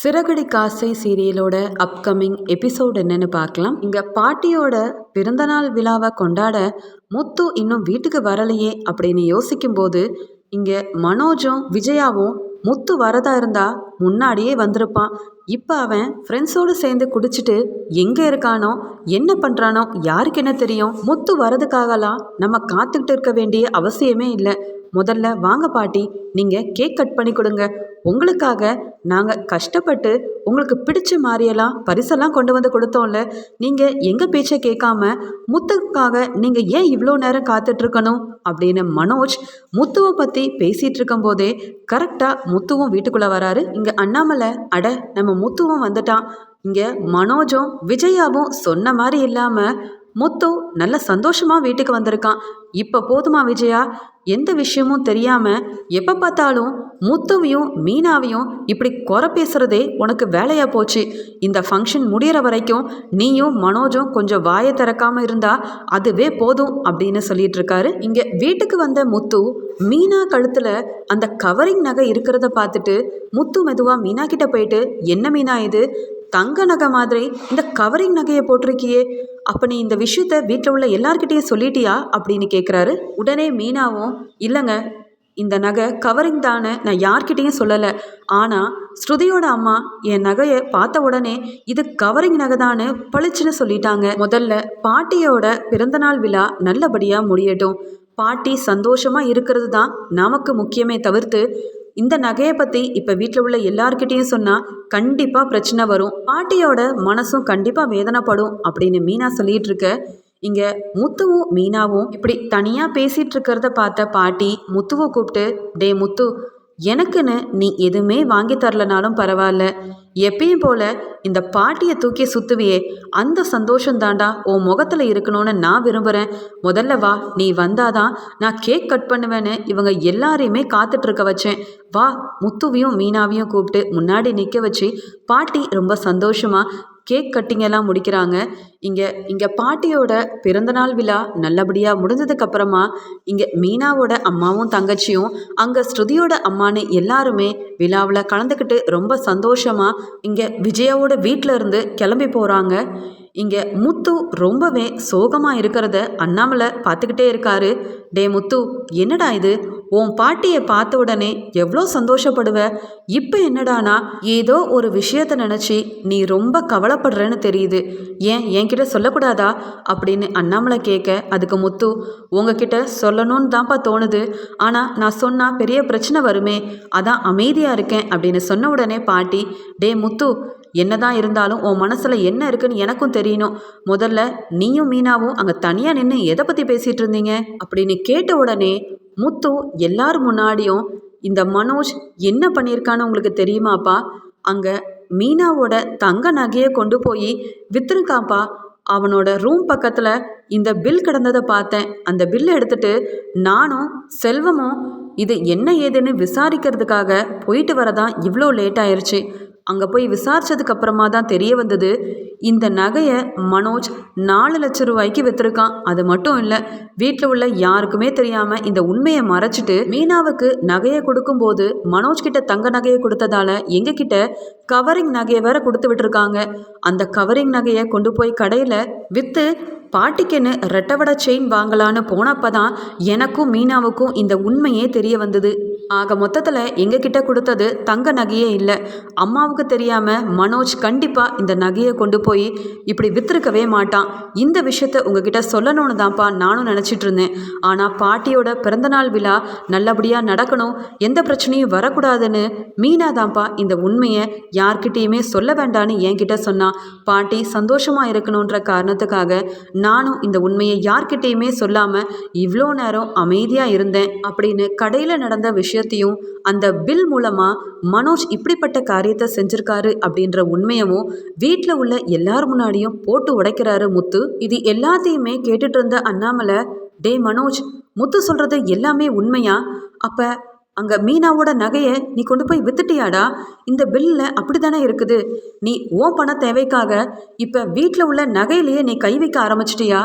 சிறகடி காசை சீரியலோட upcoming episode என்னன்னு பார்க்கலாம். இங்க பாட்டியோட பிறந்தநாள் விழாவை கொண்டாட முத்து இன்னும் வீட்டுக்கு வரலையே அப்படின்னு யோசிக்கும்போது இங்க மனோஜும் விஜயாவும் முத்து வரதா இருந்தா முன்னாடியே வந்திருப்பான். இப்போ அவன் ஃப்ரெண்ட்ஸோடு சேர்ந்து குடிச்சிட்டு எங்கே இருக்கானோ என்ன பண்ணுறானோ யாருக்கு என்ன தெரியும்? முத்து வரதுக்காகலாம் நம்ம காத்துக்கிட்டு இருக்க வேண்டிய அவசியமே இல்லை. முதல்ல வாங்க பாட்டி நீங்கள் கேக் கட் பண்ணி கொடுங்க. உங்களுக்காக நாங்கள் கஷ்டப்பட்டு உங்களுக்கு பிடிச்ச மாதிரியெல்லாம் பரிசெல்லாம் கொண்டு வந்து கொடுத்தோம்ல. நீங்கள் எங்கள் பேச்சை கேட்காம முத்துக்காக நீங்கள் ஏன் இவ்வளோ நேரம் காத்துட்ருக்கணும் அப்படின்னு மனோஜ் முத்துவை பற்றி பேசிகிட்டு இருக்கும்போதே கரெக்டாக முத்துவும் வீட்டுக்குள்ளே வராரு. இங்கே அண்ணாமலை அட நம்ம முத்துவும் வந்துட்டான். இங்கே மனோஜும் விஜயாவும் சொன்ன மாதிரி இல்லாமல் முத்து நல்ல சந்தோஷமா வீட்டுக்கு வந்திருக்கான். இப்போ போதுமா விஜயா? எந்த விஷயமும் தெரியாம எப்போ பார்த்தாலும் முத்துவையும் மீனாவையும் இப்படி குறை பேசுறதே உனக்கு வேலையா போச்சு. இந்த ஃபங்க்ஷன் முடியிற வரைக்கும் நீயும் மனோஜும் கொஞ்சம் வாயை திறக்காம இருந்தா அதுவே போதும் அப்படின்னு சொல்லிட்டு இருக்காரு. இங்க வீட்டுக்கு வந்த முத்து மீனா கழுத்துல அந்த கவரிங் நகை இருக்கிறத பார்த்துட்டு முத்து மெதுவா மீனா கிட்ட போயிட்டு என்ன மீனா இது? தங்க நகை மாதிரி இந்த கவரிங் நகையை போட்டிருக்கியே. அப்போ நீ இந்த விஷயத்த வீட்டில் உள்ள எல்லார்கிட்டேயும் சொல்லிட்டியா? அப்படின்னு கேட்குறாரு உடனே மீனாவும் இல்லைங்க இந்த நகை கவரிங் தானே நான் யார்கிட்டேயும் சொல்லலை. ஆனால் ஸ்ருதியோட அம்மா என் நகையை பார்த்த உடனே இது கவரிங் நகை தானே பளிச்சுன்னு சொல்லிட்டாங்க. முதல்ல பாட்டியோட பிறந்தநாள் விழா நல்லபடியாக முடியட்டும். பாட்டி சந்தோஷமாக இருக்கிறது தான் நமக்கு முக்கியமே தவிர்த்து இந்த நகையை பற்றி இப்போ வீட்டில் உள்ள எல்லார்கிட்டேயும் சொன்னால் கண்டிப்பாக பிரச்சனை வரும். பாட்டியோட மனசும் கண்டிப்பாக வேதனைப்படும் அப்படின்னு மீனா சொல்லிட்டு இருக்க. இங்கே முத்துவும் மீனாவும் இப்படி தனியாக பேசிட்டு இருக்கிறத பார்த்த பாட்டி முத்துவை கூப்பிட்டு டே முத்து எனக்குன்னு நீ எதுவுமே வாங்கி தரலனாலும் பரவாயில்ல. எப்பயும் போல இந்த பாட்டியை தூக்கி சுத்துவியே. அந்த சந்தோஷம் தாண்டா உன் முகத்தில் இருக்கணும்னு நான் விரும்புகிறேன் முதல்ல வா நீ வந்தாதான் நான் கேக் கட் பண்ணுவேன்னு இவங்க எல்லாரையுமே காத்துட்ருக்க வச்சேன். வா முத்துவையும் மீனாவையும் கூப்பிட்டு முன்னாடி நிற்க வச்சு பாட்டி ரொம்ப சந்தோஷமாக கேக் கட்டிங்கெல்லாம் முடிக்கிறாங்க. இங்கே இங்கே பாட்டியோட பிறந்தநாள் விழா நல்லபடியாக முடிஞ்சதுக்கப்புறமா இங்கே மீனாவோட அம்மாவும் தங்கச்சியும் அங்கே ஸ்ருதியோட அம்மானு எல்லாருமே விழாவில் கலந்துக்கிட்டு ரொம்ப சந்தோஷமாக இங்கே விஜயாவோட வீட்டில் இருந்து கிளம்பி போகிறாங்க இங்கே முத்து ரொம்பவே சோகமாக இருக்கிறத அண்ணாமலை பார்த்துக்கிட்டே இருக்காரு. டே முத்து என்னடா இது? உன் பாட்டியை பார்த்த உடனே எவ்வளோ சந்தோஷப்படுவ? இப்போ என்னடானா ஏதோ ஒரு விஷயத்த நினச்சி நீ ரொம்ப கவலைப்படுறேன்னு தெரியுது. ஏன் என்கிட்ட சொல்லக்கூடாதா? அப்படின்னு அண்ணாமலை கேட்க அதுக்கு முத்து உங்ககிட்ட சொல்லணும்னு தான்ப்பா தோணுது. ஆனால் நான் சொன்னால் பெரிய பிரச்சனை வருமே. அதான் அமைதியாக இருக்கேன். அப்படின்னு சொன்ன உடனே பாட்டி டே முத்து என்னதான் இருந்தாலும் உன் மனசில் என்ன இருக்குன்னு எனக்கும் தெரியணும். முதல்ல நீயும் மீனாவும் அங்கே தனியாக நின்று எதை பற்றி பேசிகிட்டு இருந்தீங்க? அப்படின்னு கேட்ட உடனே முத்து எல்லார் முன்னாடியும் இந்த மனோஜ் என்ன பண்ணியிருக்கான்னு உங்களுக்கு தெரியுமாப்பா? அங்கே மீனாவோட தங்க நகையை கொண்டு போய் விற்றுருக்காப்பா அவனோட ரூம் பக்கத்தில் இந்த பில் கிடந்ததை பார்த்தேன். அந்த பில்லை எடுத்துட்டு நானும் செல்வமும் இது என்ன ஏதுன்னு விசாரிக்கிறதுக்காக போயிட்டு வரதான் இவ்வளோ லேட் ஆயிடுச்சு அங்கே போய் விசாரிச்சதுக்கு அப்புறமா தான் தெரிய வந்தது. இந்த நகையை மனோஜ் நாலு லட்சம் ரூபாய்க்கு விற்றுருக்கான் அது மட்டும் இல்லை வீட்டில் உள்ள யாருக்குமே தெரியாமல் இந்த உண்மையை மறைச்சிட்டு மீனாவுக்கு நகையை கொடுக்கும்போது மனோஜ் கிட்ட தங்க நகையை கொடுத்ததால எங்ககிட்ட கவரிங் நகையை வேற கொடுத்து விட்டுருக்காங்க. அந்த கவரிங் நகையை கொண்டு போய் கடையில் விற்று பாட்டிக்குன்னு ரெட்டவடை செயின் வாங்கலான்னு போனப்போ தான் எனக்கும் மீனாவுக்கும் இந்த உண்மையே தெரிய வந்தது. ஆக மொத்தத்தில் எங்ககிட்ட கொடுத்தது தங்க நகையே இல்லை. அம்மாவுக்கு தெரியாமல் மனோஜ் கண்டிப்பாக இந்த நகையை கொண்டு போய் இப்படி விற்றுருக்கவே மாட்டான். இந்த விஷயத்த உங்ககிட்ட சொல்லணும்னு தான்ப்பா நானும் நினச்சிட்டு இருந்தேன். ஆனால் பாட்டியோட பிறந்தநாள் விழா நல்லபடியாக நடக்கணும். எந்த பிரச்சனையும் வரக்கூடாதுன்னு மீனா தான்ப்பா இந்த உண்மையை யார்கிட்டேயுமே சொல்ல வேண்டான்னு என்கிட்ட சொன்னா. பாட்டி சந்தோஷமாக இருக்கணுன்ற காரணத்துக்காக நானும் இந்த உண்மையை யார்கிட்டேயுமே சொல்லாமல் இவ்வளோ நேரம் அமைதியாக இருந்தேன் அப்படின்னு கடையில் நடந்த விஷயம் விஷயத்தையும் அந்த பில் மூலமாக மனோஜ் இப்படிப்பட்ட காரியத்தை செஞ்சிருக்காரு அப்படின்ற உண்மையவும் வீட்டில் உள்ள எல்லார் முன்னாடியும் போட்டு உடைக்கிறாரு முத்து. இது எல்லாத்தையுமே கேட்டுட்டு இருந்த அண்ணாமலை டே மனோஜ் முத்து சொல்கிறது எல்லாமே உண்மையா? அப்போ அங்கே மீனாவோட நகையை நீ கொண்டு போய் வித்துட்டியாடா? இந்த பில்லில் அப்படி தானே இருக்குது? நீ ஓன் பண தேவைக்காக இப்போ வீட்டில் உள்ள நகையிலேயே நீ கை வைக்க ஆரம்பிச்சிட்டியா?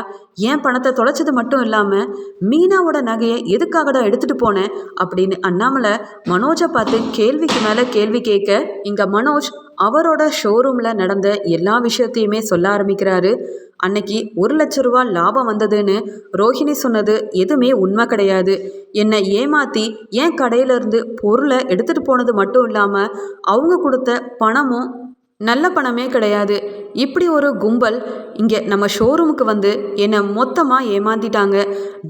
ஏன் பணத்தை தொலைச்சது மட்டும் இல்லாமல் மீனாவோட நகையை எதுக்காகடா எடுத்துகிட்டு போனேன் அப்படின்னு அண்ணாமலை மனோஜை பார்த்து கேள்விக்கு மேலே கேள்வி கேட்க இங்கே மனோஜ் அவரோட ஷோரூமில் நடந்த எல்லா விஷயத்தையுமே சொல்ல ஆரம்பிக்கிறாரு. அன்னைக்கு ஒரு லட்ச ரூபா லாபம் வந்ததுன்னு ரோஹிணி சொன்னது எதுவுமே உண்மை கிடையாது. என்னை ஏமாற்றி என் கடையிலேருந்து பொருளை எடுத்துகிட்டு போனது மட்டும் இல்லாமல் அவங்க கொடுத்த பணமும் நல்ல பணமே கிடையாது. இப்படி ஒரு கும்பல் இங்கே நம்ம ஷோரூமுக்கு வந்து என்னை மொத்தமாக ஏமாத்திட்டாங்க.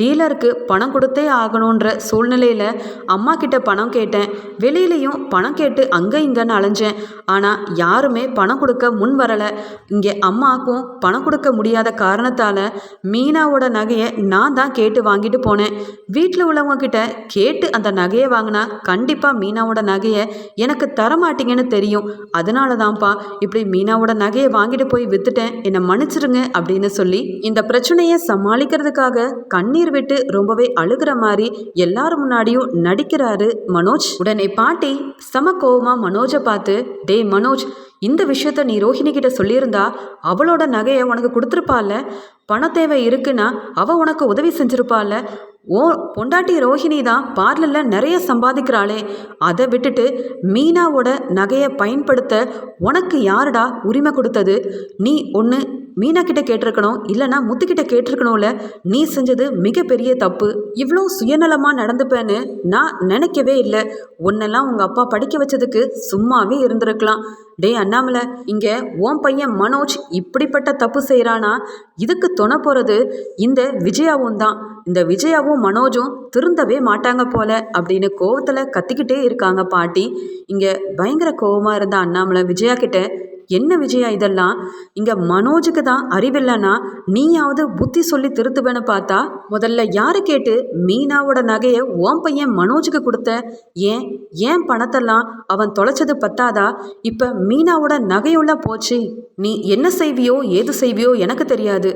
டீலருக்கு பணம் கொடுத்தே ஆகணுன்ற சூழ்நிலையில் அம்மா கிட்ட பணம் கேட்டேன். வெளியிலையும் பணம் கேட்டு அங்கே இங்கேன்னு அலைஞ்சேன். ஆனால் யாருமே பணம் கொடுக்க முன் வரலை. இங்கே அம்மாவுக்கும் பணம் கொடுக்க முடியாத காரணத்தால் மீனாவோட நகையை நான் தான் கேட்டு வாங்கிட்டு போனேன். வீட்டில் உள்ளவங்க கிட்ட கேட்டு அந்த நகையை வாங்கினா கண்டிப்பாக மீனாவோட நகையை எனக்கு தரமாட்டீங்கன்னு தெரியும். அதனால தான்ப்பா இப்படி மீனாவோட நகையை வாங்கிட்டு போய் வித்துட்டேன். என்னை மன்னிச்சிருங்க அப்படின்னு சொல்லி இந்த பிரச்சனையை சமாளிக்கிறதுக்காக கண்ணீர் விட்டு ரொம்பவே அழுகிற மாதிரி எல்லாரும் முன்னாடியும் நடிக்கிறாரு மனோஜ். உடனே பாட்டி சம கோவமா மனோஜை பார்த்து டே மனோஜ் இந்த விஷயத்த நீ ரோஹிணி கிட்ட சொல்லியிருந்தா அவளோட நகையை உனக்கு கொடுத்துருப்பால பண தேவை இருக்குன்னா அவ உனக்கு உதவி செஞ்சிருப்பால ஓ பொண்டாட்டி ரோஹிணி தான் பார்லரில் நிறைய சம்பாதிக்கிறாளே. அதை விட்டுட்டு மீனாவோட நகையை பயன்படுத்த உனக்கு யாருடா உரிமை கொடுத்தது? நீ ஒன்று மீனா கிட்ட கேட்டிருக்கணும் இல்லைனா முத்துக்கிட்ட கேட்டிருக்கணும்ல. நீ செஞ்சது மிகப்பெரிய தப்பு. இவ்வளோ சுயநலமாக நடந்துப்பேன்னு நான் நினைக்கவே இல்லை. உன்னெல்லாம் உங்கள் அப்பா படிக்க வச்சதுக்கு சும்மாவே இருந்திருக்கலாம். டேய் அண்ணாமலை இங்கே ஓன் பையன் மனோஜ் இப்படிப்பட்ட தப்பு செய்கிறானா இதுக்கு துணை போகிறது இந்த விஜயாவும் தான். இந்த விஜயாவும் மனோஜும் திருந்தவே மாட்டாங்க போல அப்படின்னு கோவத்தில் கத்திக்கிட்டே இருக்காங்க பாட்டி. இங்கே பயங்கர கோவமாக இருந்த அண்ணாமலை விஜயா கிட்ட என்ன விஜயா இதெல்லாம்? இங்க மனோஜுக்கு தான் அறிவில்லைன்னா நீயாவது புத்தி சொல்லி திருத்துவேன்னு பார்த்தா முதல்ல யாரு கேட்டு மீனாவோட நகையை ஓம் பையன் மனோஜுக்கு கொடுத்த? ஏன்? ஏன் பணத்தெல்லாம் அவன் தொலைச்சது பத்தாதா? இப்ப மீனாவோட நகையுள்ள போச்சு. நீ என்ன செய்வியோ ஏது செய்வியோ எனக்கு தெரியாது.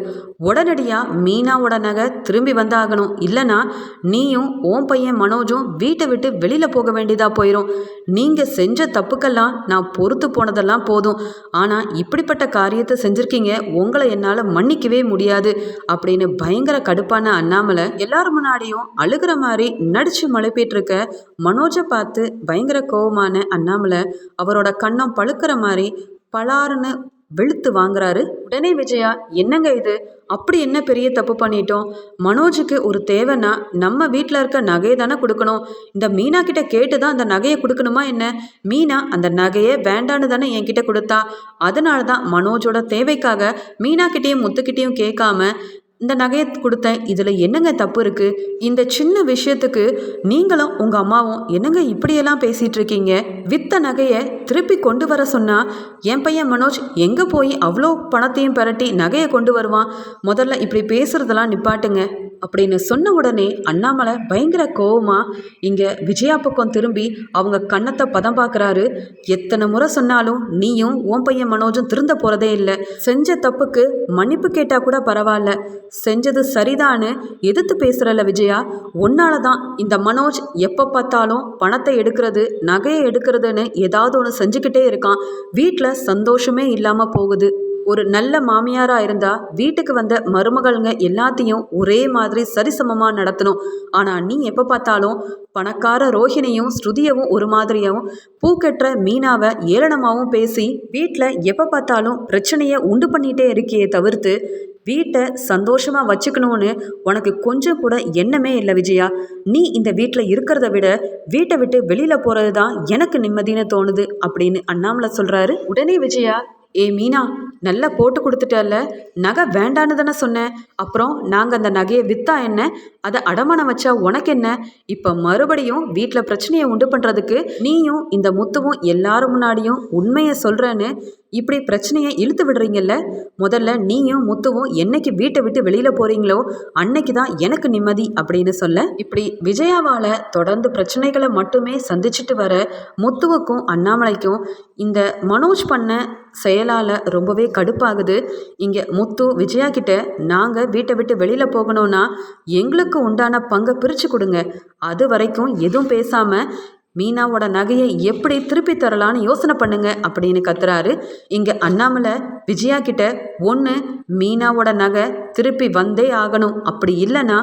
உடனடியா மீனாவோட நகை திரும்பி வந்தாகணும். இல்லைனா நீயும் ஓம் பையன் மனோஜும் வீட்டை விட்டு வெளியில போக வேண்டியதா போயிடும் நீங்க செஞ்ச தப்புக்கெல்லாம் நான் பொறுத்து போனதெல்லாம் போதும். ஆனால் இப்படிப்பட்ட காரியத்தை செஞ்சுருக்கீங்க உங்களை என்னால் மன்னிக்கவே முடியாது அப்படின்னு பயங்கர கடுப்பான அண்ணாமலை எல்லார் முன்னாடியும் அழுகிற மாதிரி நடிச்சு மழைப்பிட்டுருக்க மனோஜை பார்த்து பயங்கர கோவமான அண்ணாமலை அவரோட கண்ணம் பழுக்கிற மாதிரி பலாருன்னு வெளுத்து வாங்குறாரு. உடனே விஜயா என்னங்க இது? அப்படி என்ன பெரிய தப்பு பண்ணிட்டோம்? மனோஜுக்கு ஒரு தேவைன்னா நம்ம வீட்டில் இருக்க நகையை தானே கொடுக்கணும்? இந்த மீனா கிட்ட கேட்டு தான் அந்த நகையை கொடுக்கணுமா என்ன? மீனா அந்த நகையை வேண்டான்னு தானே என்கிட்ட கொடுத்தா? அதனால தான் மனோஜோட தேவைக்காக மீனா கிட்டேயும் முத்துக்கிட்டேயும் கேட்காம இந்த நகையை கொடுத்தேன் இதில் என்னங்க தப்பு இருக்குது இந்த சின்ன விஷயத்துக்கு நீங்களும் உங்கள் அம்மாவும் என்னங்க இப்படியெல்லாம் பேசிகிட்டு இருக்கீங்க? வித்த நகையை திருப்பி கொண்டு வர சொன்னால் என் பையன் மனோஜ் எங்கே போய் அவ்வளோ பணத்தையும் பரட்டி நகையை கொண்டு வருவான்? முதல்ல இப்படி பேசுகிறதெல்லாம் நிப்பாட்டுங்க. அப்படின்னு சொன்ன உடனே அண்ணாமலை பயங்கர கோவமா இங்கே விஜயா பக்கம் திரும்பி அவங்க கன்னத்தை பதம் பார்க்குறாரு. எத்தனை முறை சொன்னாலும் நீயும் ஓம் பையன் மனோஜும் திருந்த போகிறதே இல்லை. செஞ்ச தப்புக்கு மன்னிப்பு கேட்டால் கூட பரவாயில்ல. செஞ்சது சரிதான்னு எதிர்த்து பேசுகிறல்ல விஜயா. உன்னால தான் இந்த மனோஜ் எப்போ பார்த்தாலும் பணத்தை எடுக்கிறது நகையை எடுக்கிறதுன்னு ஏதாவது ஒன்று செஞ்சுக்கிட்டே இருக்கான். வீட்டில் சந்தோஷமே இல்லாமல் போகுது. ஒரு நல்ல மாமியாராக இருந்தால் வீட்டுக்கு வந்த மருமகள்ங்க எல்லாத்தையும் ஒரே மாதிரி சரிசமமாக நடத்தணும். ஆனால் நீ எப்போ பார்த்தாலும் பணக்கார ரோஹிணியும் ஸ்ருதியவும் ஒரு மாதிரியாகவும் பூக்கெற்ற மீனாவை ஏளனமாகவும் பேசி வீட்டில் எப்போ பார்த்தாலும் பிரச்சனையை உண்டு பண்ணிகிட்டே இருக்கியே தவிர்த்து வீட்டை சந்தோஷமாக வச்சுக்கணும்னு உனக்கு கொஞ்சம் கூட எண்ணமே இல்லை விஜயா. நீ இந்த வீட்டில் இருக்கிறத விட வீட்டை விட்டு வெளியில் போகிறது தான் எனக்கு நிம்மதின்னு தோணுது அப்படின்னு அண்ணாமலை சொல்கிறாரு உடனே விஜயா ஏ மீனா நல்லா போட்டு கொடுத்துட்டல நகை வேண்டான்னு தானே சொன்னேன். அப்புறம் நாங்கள் அந்த நகையை விற்றா என்ன? அதை அடமானம் வச்சா உனக்கு என்ன? இப்போ மறுபடியும் வீட்டில் பிரச்சனையை உண்டு பண்ணுறதுக்கு நீயும் இந்த முத்துவும் எல்லாரும் முன்னாடியும் உண்மையை சொல்கிறேன்னு இப்படி பிரச்சனையை இழுத்து விடுறீங்கல்ல? முதல்ல நீயும் முத்துவும் என்னைக்கு வீட்டை விட்டு வெளியில் போகிறீங்களோ அன்னைக்கு தான் எனக்கு நிம்மதி அப்படின்னு சொல்ல. இப்படி விஜயாவால் தொடர்ந்து பிரச்சனைகளை மட்டுமே சந்திச்சுட்டு வர முத்துவுக்கும் அண்ணாமலைக்கும் இந்த மனோஜ் பண்ண செயலால் ரொம்பவே கடுப்பாகுது. இங்கே முத்து விஜயா கிட்ட நாங்கள் வீட்டை விட்டு வெளியில் போகணும்னா எங்களுக்கு உண்டான பங்கை பிரித்து கொடுங்க. அது வரைக்கும் எதுவும் பேசாமல் மீனாவோட நகையை எப்படி திருப்பி தரலான்னு யோசனை பண்ணுங்க அப்படின்னு கத்துறாரு. இங்கே அண்ணாமலை விஜயா கிட்ட ஒன்று மீனாவோட நகை திருப்பி வந்தே ஆகணும். அப்படி இல்லைன்னா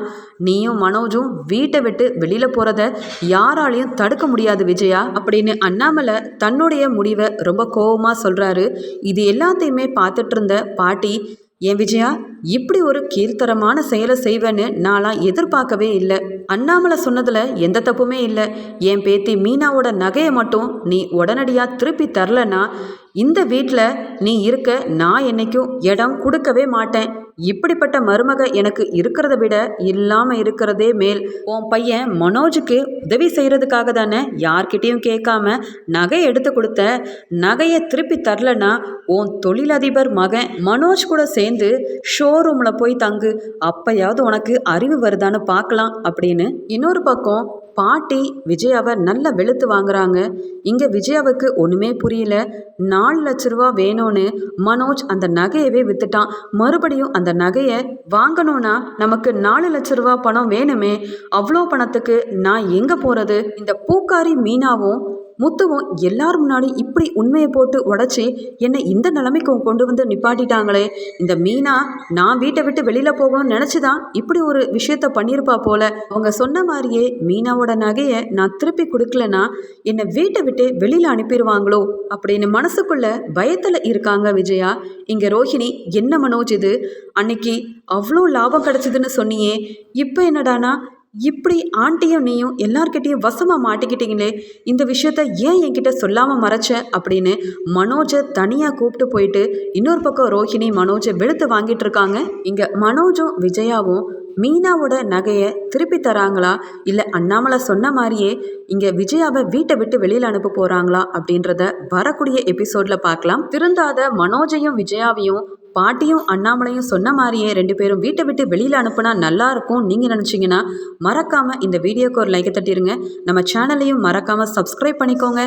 நீயும் மனோஜும் வீட்டை விட்டு வெளியில் போகிறத யாராலையும் தடுக்க முடியாது விஜயா அப்படின்னு அண்ணாமலை தன்னுடைய முடிவை ரொம்ப கோபமாக சொல்கிறாரு இது எல்லாத்தையுமே பார்த்துட்டு இருந்த பாட்டி ஏன் விஜயா இப்படி ஒரு கீர்த்தரமான செயலை செய்வேன்னு நான்லாம் எதிர்பார்க்கவே இல்லை. அண்ணாமலை சொன்னதில் எந்த தப்புமே இல்லை. என் பேத்தி மீனாவோட நகையை மட்டும் நீ உடனடியாக திருப்பி தரலன்னா இந்த வீட்டில் நீ இருக்க நான் என்னைக்கும் இடம் கொடுக்கவே மாட்டேன். இப்படிப்பட்ட மருமக எனக்கு இருக்கிறத விட இல்லாமல் இருக்கிறதே மேல். உன் பையன் மனோஜுக்கு உதவி செய்கிறதுக்காக தானே யார்கிட்டேயும் கேட்காம நகை எடுத்து கொடுத்த? நகையை திருப்பி தரலனா உன் தொழிலதிபர் மகன் மனோஜ் கூட சேர்ந்து ஷோரூமில் போய் தங்கு. அப்பயாவது உனக்கு அறிவு வருதான்னு பார்க்கலாம் அப்படின்னு. இன்னொரு பக்கம் பாட்டி விஜயாவை நல்லா வெளுத்து வாங்குறாங்க. இங்கே விஜயாவுக்கு ஒன்றுமே புரியல. நாலு லட்ச ரூபா வேணும்னு மனோஜ் அந்த நகையவே வித்துட்டான். மறுபடியும் அந்த நகையை வாங்கணும்னா நமக்கு நாலு லட்ச ரூபா பணம் வேணுமே. அவ்வளோ பணத்துக்கு நான் எங்கே போகிறது இந்த பூக்காரி மீனாவும் முத்துவும் எல்லார் முன்னாடி இப்படி உண்மையை போட்டு உடச்சி என்னை இந்த நிலைமைக்கு கொண்டு வந்து நிப்பாட்டிட்டாங்களே. இந்த மீனா நான் வீட்டை விட்டு வெளியில் போகணும்னு நினச்சி தான் இப்படி ஒரு விஷயத்த பண்ணியிருப்பா போல. அவங்க சொன்ன மாதிரியே மீனாவோட நகையை நான் திருப்பி கொடுக்கலனா என்னை வீட்டை விட்டு வெளியில் அனுப்பிடுவாங்களோ அப்படின்னு மனசுக்குள்ள பயத்தில் இருக்காங்க விஜயா. இங்கே ரோஹிணி என்ன மனோஜ் இது? அன்னைக்கு அவ்வளோ லாபம் கிடச்சிதுன்னு சொன்னியே. இப்போ என்னடானா இப்படி ஆண்டியும் நீயும் எல்லார்கிட்டையும் வசமாக மாட்டிக்கிட்டீங்களே இந்த விஷயத்த ஏன் என்கிட்ட சொல்லாமல் மறைச்ச? அப்படின்னு மனோஜை தனியாக கூப்பிட்டு போயிட்டு இன்னொரு பக்கம் ரோஹிணி மனோஜை வெளுத்து வாங்கிட்டு இருக்காங்க. இங்கே மனோஜும் விஜயாவும் மீனாவோட நகையை திருப்பி தராங்களா? இல்லை அண்ணாமலை சொன்ன மாதிரியே இங்கே விஜயாவை வீட்டை விட்டு வெளியில் அனுப்ப போகிறாங்களா அப்படின்றத வரக்கூடிய எபிசோடில் பார்க்கலாம். திருந்தாத மனோஜையும் விஜயாவையும் பாட்டியும் அண்ணாமலையும் சொன்ன மாதிரியே ரெண்டு பேரும் வீட்டை விட்டு வெளியில் அனுப்புனா நல்லா இருக்கும். நீங்கள் நினச்சிங்கன்னா மறக்காமல் இந்த வீடியோக்கு ஒரு லைக்கை தட்டிடுங்க நம்ம சேனலையும் மறக்காமல் சப்ஸ்கிரைப் பண்ணிக்கோங்க.